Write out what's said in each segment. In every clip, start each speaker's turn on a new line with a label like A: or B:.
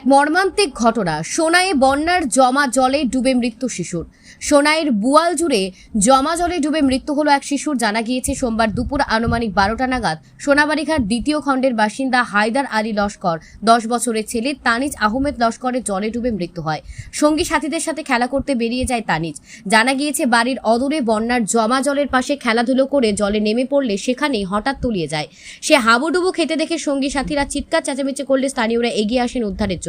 A: এক মর্মান্তিক ঘটনা। সোনায়ে বন্যার জমা জলে ডুবে মৃত্যু শিশুর। সোনাইয়ের বুয়াল জুড়ে জমা জলে ডুবে মৃত্যু হলো এক শিশুর, জানা গিয়েছে সোমবার দুপুর আনুমানিক বারোটা নাগাদ। সোনাবাড়িঘাট দ্বিতীয় খণ্ডের বাসিন্দা হায়দার আলী লস্কর, দশ বছরের ছেলে তানিজ আহমেদ লস্করের জলে ডুবে মৃত্যু হয়। সঙ্গী সাথীদের সাথে খেলা করতে বেরিয়ে যায় তানিজ। জানা গিয়েছে বাড়ির অদূরে বন্যার জমা জলের পাশে খেলাধুলো করে জলে নেমে পড়লে সেখানেই হঠাৎ তলিয়ে যায়। সে হাবুডুবু খেতে দেখে সঙ্গী সাথীরা চিৎকার চেঁচামেচি করলে স্থানীয়রা এগিয়ে আসেন উদ্ধারের জন্য।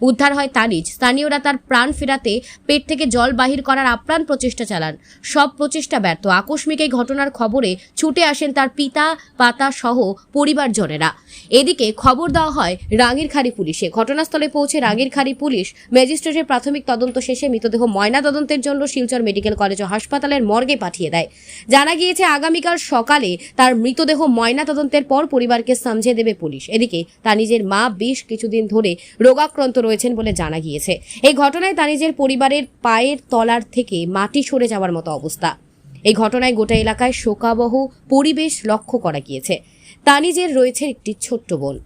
A: উদ্ধার হয় তানিজ স্থানীয়রা তার প্রাণ ফেরাতে পেট থেকে জল বাহির করার আপ্রাণ প্রচেষ্টা চালান। সব প্রচেষ্টা ব্যর্থ। আকস্মিক এই ঘটনার খবরে ছুটে আসেন তার পিতা, পাতা সহ পরিবারজনেরা। এদিকে খবর দেওয়া হয় রাঙ্গিরখাড়ি পুলিশে। ঘটনাস্থলে পৌঁছে রাঙ্গিরখাড়ি পুলিশ ম্যাজিস্ট্রেটের প্রাথমিক তদন্ত শেষে মৃতদেহ ময়না তদন্তের জন্য শিলচর মেডিকেল কলেজ ও হাসপাতালের মর্গে পাঠিয়ে দেয়। জানা গিয়েছে, আগামীকাল সকালে তার মৃতদেহ ময়না তদন্তের পর পরিবারকে সামঝে দেবে পুলিশ। এদিকে তানিজের মা বেশ কিছুদিন ধরে রোগাক্রান্ত রয়েছেন বলে জানা গিয়েছে। এই ঘটনায় তানিজের পরিবারের পায়ের তলার থেকে মাটি সরে যাওয়ার মতো অবস্থা। এই ঘটনায় গোটা এলাকায় শোকাবহ পরিবেশ লক্ষ্য করা গিয়েছে। তানিজের রয়েছে একটি ছোট্ট বোন।